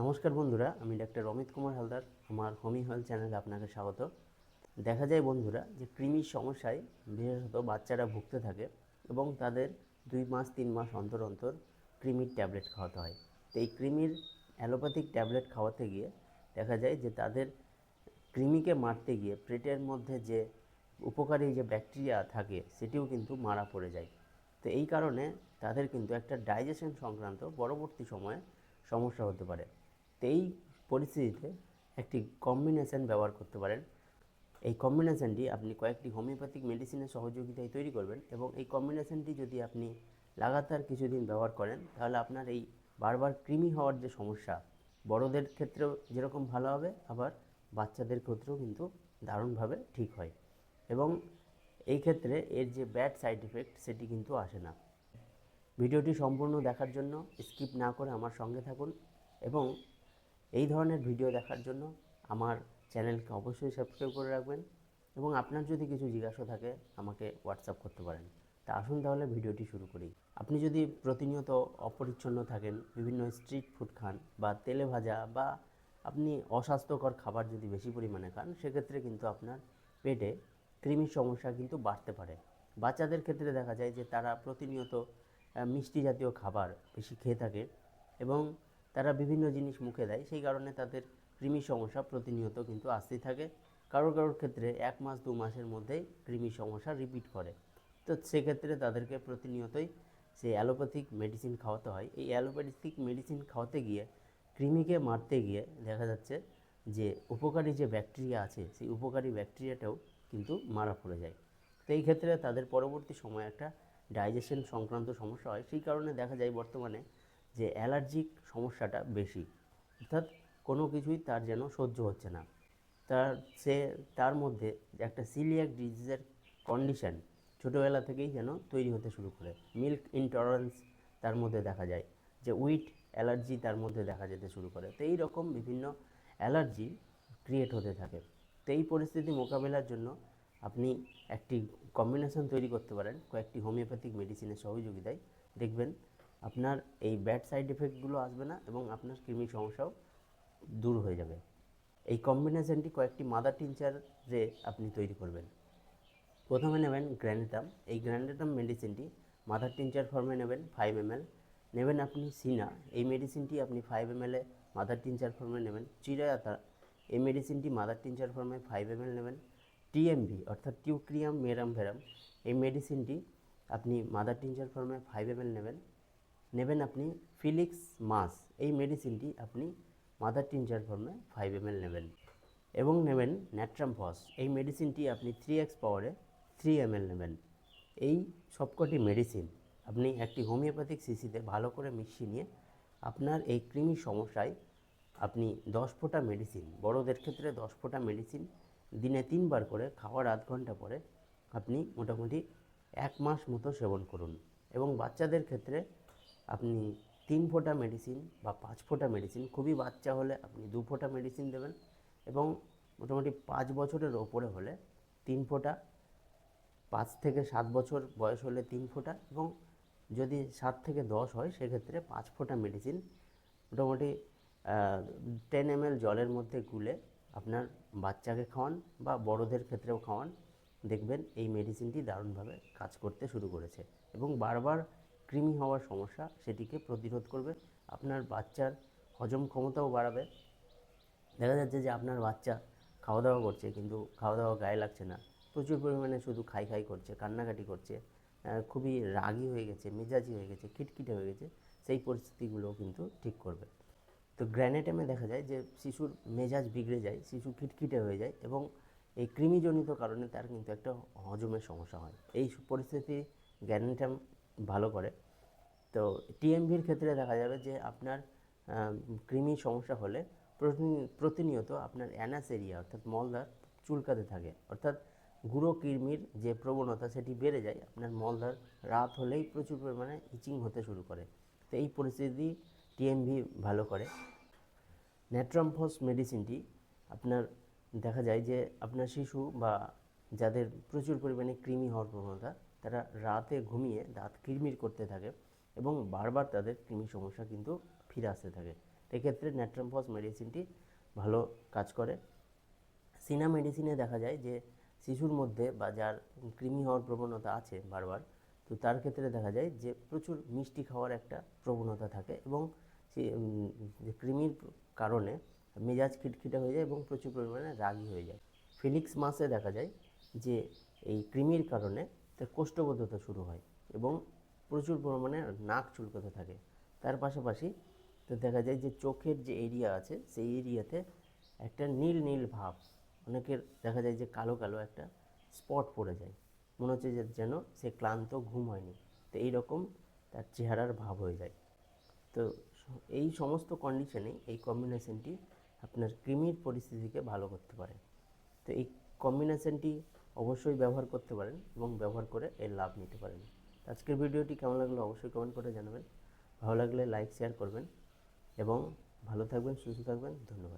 নমস্কার বন্ধুরা, আমি ডাক্তার অমিত কুমার হালদার, আমার হোমি হেলথ চ্যানেলে আপনাকে স্বাগত। দেখা যায় বন্ধুরা যে কৃমির সমস্যায় বিশেষত বাচ্চারা ভুগতে থাকে এবং তাদের দুই মাস, তিন মাস অন্তর অন্তর কৃমির ট্যাবলেট খাওয়াতে হয়। তো এই কৃমির অ্যালোপ্যাথিক ট্যাবলেট খাওয়াতে গিয়ে দেখা যায় যে তাদের কৃমিকে মারতে গিয়ে পেটের মধ্যে যে উপকারী যে ব্যাকটেরিয়া থাকে সেটিও কিন্তু মারা পড়ে যায়। তো এই কারণে তাদের কিন্তু একটা ডাইজেশন সংক্রান্ত পরবর্তী সময়ে সমস্যা হতে পারে। তো এই পরিস্থিতিতে একটি কম্বিনেশান ব্যবহার করতে পারেন। এই কম্বিনেশানটি আপনি কয়েকটি হোমিওপ্যাথিক মেডিসিনের সহযোগিতায় তৈরি করবেন এবং এই কম্বিনেশনটি যদি আপনি লাগাতার কিছুদিন ব্যবহার করেন, তাহলে আপনার এই বারবার কৃমি হওয়ার যে সমস্যা, বড়দের ক্ষেত্রেও যেরকম ভালো হবে, আবার বাচ্চাদের ক্ষেত্রেও কিন্তু দারুণভাবে ঠিক হয়। এবং এই ক্ষেত্রে এর যে ব্যাড সাইড এফেক্ট সেটি কিন্তু আসে না। ভিডিওটি সম্পূর্ণ দেখার জন্য স্কিপ না করে আমার সঙ্গে থাকুন এবং এই ধরনের ভিডিও দেখার জন্য আমার চ্যানেলকে অবশ্যই সাবস্ক্রাইব করে রাখবেন এবং আপনার যদি কিছু জিজ্ঞাসা থাকে, আমাকে হোয়াটসঅ্যাপ করতে পারেন। তা আসুন তাহলে ভিডিওটি শুরু করি। আপনি যদি প্রতিনিয়ত অপরিচ্ছন্ন থাকেন, বিভিন্ন স্ট্রিট ফুড খান বা তেলে ভাজা বা আপনি অস্বাস্থ্যকর খাবার যদি বেশি পরিমাণে খান, সেক্ষেত্রে কিন্তু আপনার পেটে কৃমির সমস্যা কিন্তু বাড়তে পারে। বাচ্চাদের ক্ষেত্রে দেখা যায় যে তারা প্রতিনিয়ত মিষ্টি জাতীয় খাবার বেশি খেয়ে থাকে এবং তারা বিভিন্ন জিনিস মুখে দেয়, সেই কারণে তাদের কৃমি সমস্যা প্রতিনিয়ত কিন্তু আসতেই থাকে। কারোর কারোর ক্ষেত্রে এক মাস, দু মাসের মধ্যেই কৃমি সমস্যা রিপিট করে। তো সেক্ষেত্রে তাদেরকে প্রতিনিয়তই সেই অ্যালোপ্যাথিক মেডিসিন খাওয়াতে হয়। এই অ্যালোপ্যাথিক মেডিসিন খাওয়াতে গিয়ে, কৃমিকে মারতে গিয়ে দেখা যাচ্ছে যে উপকারী যে ব্যাকটেরিয়া আছে, সেই উপকারী ব্যাকটেরিয়াটাও কিন্তু মারা পড়ে যায়। তো এই ক্ষেত্রে তাদের পরবর্তী সময়ে একটা ডাইজেশন সংক্রান্ত সমস্যা হয়। সেই কারণে দেখা যায় বর্তমানে যে অ্যালার্জিক সমস্যাটা বেশি, অর্থাৎ কোনো কিছুই তার যেন সহ্য হচ্ছে না। তার সে, তার মধ্যে একটা সিলিয়াক ডিজিজের কন্ডিশন ছোটোবেলা থেকেই যেন তৈরি হতে শুরু করে। মিল্ক ইনটলারেন্স তার মধ্যে দেখা যায়, যে উইট অ্যালার্জি তার মধ্যে দেখা যেতে শুরু করে। তো এই রকম বিভিন্ন অ্যালার্জি ক্রিয়েট হতে থাকে। তো এই পরিস্থিতি মোকাবেলার জন্য আপনি একটি কম্বিনেশন তৈরি করতে পারেন, কয়েকটি হোমিওপ্যাথিক মেডিসিনের সহযোগিতায়। দেখবেন আপনার এই ব্যাড সাইড এফেক্টগুলো আসবে না এবং আপনার কৃমি সমস্যাও দূর হয়ে যাবে। এই কম্বিনেশনটি কয়েকটি মাদার টিনচারে আপনি তৈরি করবেন। প্রথমে নেবেন গ্র্যান্ডেটাম এই গ্র্যান্ডেটাম মেডিসিনটি মাদার টিনচার ফর্মে নেবেন ফাইভ এম নেবেন আপনি সিনা এই মেডিসিনটি আপনি ফাইভ এম এ মাদার টিনচার ফর্মে নেবেন। চিরায়াতা। এই মেডিসিনটি মাদার টিনচার ফর্মে ফাইভ এম নেবেন। টিএমভি অর্থাৎ টিউক্রিয়াম মেরাম ভেরাম এই মেডিসিনটি আপনি মাদার টিনচার ফর্মে ফাইভ এম নেবেন। নেবেন আপনি ফিলিক্স মাস এই মেডিসিনটি আপনি মাদার টিনচার ফর্মে ফাইভ এম নেবেন এবং নেবেন ন্যাট্রামফস এই মেডিসিনটি আপনি থ্রি এক্স পাওয়ারে থ্রি এম নেবেন। এই সবকটি মেডিসিন আপনি একটি হোমিওপ্যাথিক সিসিতে ভালো করে মিশিয়ে নিয়ে আপনার এই কৃমি সমস্যায় আপনি দশ ফোঁটা মেডিসিন বড়দের ক্ষেত্রে দশ ফোঁটা মেডিসিন দিনে তিনবার করে খাওয়ার আধ ঘণ্টা পরে আপনি মোটামুটি এক মাস মতো সেবন করুন এবং বাচ্চাদের ক্ষেত্রে আপনি তিন ফোঁটা মেডিসিন বা পাঁচ ফোঁটা মেডিসিন খুবই বাচ্চা হলে আপনি দু ফোঁটা মেডিসিন দেবেন এবং মোটামুটি পাঁচ বছরের ওপরে হলে তিন ফোঁটা, পাঁচ থেকে সাত বছর বয়স হলে তিন ফোঁটা এবং যদি সাত থেকে দশ হয় সেক্ষেত্রে পাঁচ ফোঁটা মেডিসিন মোটামুটি টেন এম জলের মধ্যে গুলে আপনার বাচ্চাকে খাওয়ান বা বড়দের ক্ষেত্রেও খাওয়ান। দেখবেন এই মেডিসিনটি দারুণভাবে কাজ করতে শুরু করেছে এবং বারবার কৃমি হওয়ার সমস্যা সেটিকে প্রতিরোধ করবে, আপনার বাচ্চার হজম ক্ষমতাও বাড়াবে। দেখা যাচ্ছে যে আপনার বাচ্চা খাওয়া দাওয়া করছে কিন্তু খাওয়া দাওয়া গায়ে লাগছে না, প্রচুর পরিমাণে শুধু খাই খাই করছে, কান্নাকাটি করছে খুবই রাগী হয়ে গেছে, মেজাজি হয়ে গেছে, খিটখিটে হয়ে গেছে, সেই পরিস্থিতিগুলোও কিন্তু ঠিক করবে। তো গ্র্যানেটেমে দেখা যায় যে শিশুর মেজাজ বিগড়ে যায়, শিশু খিটখিটে হয়ে যায় এবং এই কৃমিজনিত কারণে তার কিন্তু একটা হজমের সমস্যা হয়। এই পরিস্থিতি গ্র্যানেটাম ভালো করে। তো টিএমভির ক্ষেত্রে দেখা যাবে যে আপনার কৃমি সমস্যা হলে প্রতিনিয়ত আপনার অ্যানাস এরিয়া অর্থাৎ মলদার চুলকাতে থাকে। অর্থাৎ গুঁড়ো কৃমির যে প্রবণতা সেটি বেড়ে যায়। আপনার মলদার রাত হলেই প্রচুর পরিমাণে ইচিং হতে শুরু করে। তো এই পরিস্থিতি টিএমভি ভালো করে। ন্যাট্রামফস মেডিসিনটি আপনার দেখা যায় যে আপনার শিশু বা যাদের প্রচুর পরিমাণে কৃমি হওয়ার প্রবণতা তারা রাতে ঘুমিয়ে দাঁত কিরমির করতে থাকে এবং বারবার তাদের কৃমি সমস্যা কিন্তু ফিরে আসতে থাকে। এক্ষেত্রে ন্যাট্রামফস মেডিসিনটি ভালো কাজ করে। সিনা মেডিসিনে দেখা যায় যে, শিশুর মধ্যে বা যার কৃমি হওয়ার প্রবণতা আছে বারবার, তো তার ক্ষেত্রে দেখা যায় যে, প্রচুর মিষ্টি খাওয়ার একটা প্রবণতা থাকে এবং যে কৃমির কারণে মেজাজ খিটখিটে হয়ে যায় এবং প্রচুর পরিমাণে রাগী হয়ে যায়। ফিলিক্স মাসে দেখা যায় যে, এই কৃমির কারণে তার কোষ্ঠবদ্ধতা শুরু হয় এবং প্রচুর পরিমাণে নাক চুলকোতে থাকে। তার পাশাপাশি তো দেখা যায় যে চোখের যে এরিয়া আছে, সেই এরিয়াতে একটা নীল নীল ভাব, অনেকের দেখা যায় যে কালো কালো একটা স্পট পড়ে যায়। মনে হচ্ছে যে যেন সে ক্লান্ত ঘুম হয়নি। তো এইরকম তার চেহারার ভাব হয়ে যায়। তো এই সমস্ত কন্ডিশনে এই কম্বিনেশনটি আপনার কৃমির পরিস্থিতিকে ভালো করতে পারে। তো এই কম্বিনেশনটি অবশ্যই ব্যবহার করতে পারেন এবং ব্যবহার করে এর লাভ নিতে পারেন। আজকের ভিডিওটি কেমন লাগল অবশ্যই কমেন্ট করে জানাবেন। ভালো লাগলে লাইক শেয়ার করবেন এবং ভালো থাকবেন, সুস্থ থাকবেন। ধন্যবাদ।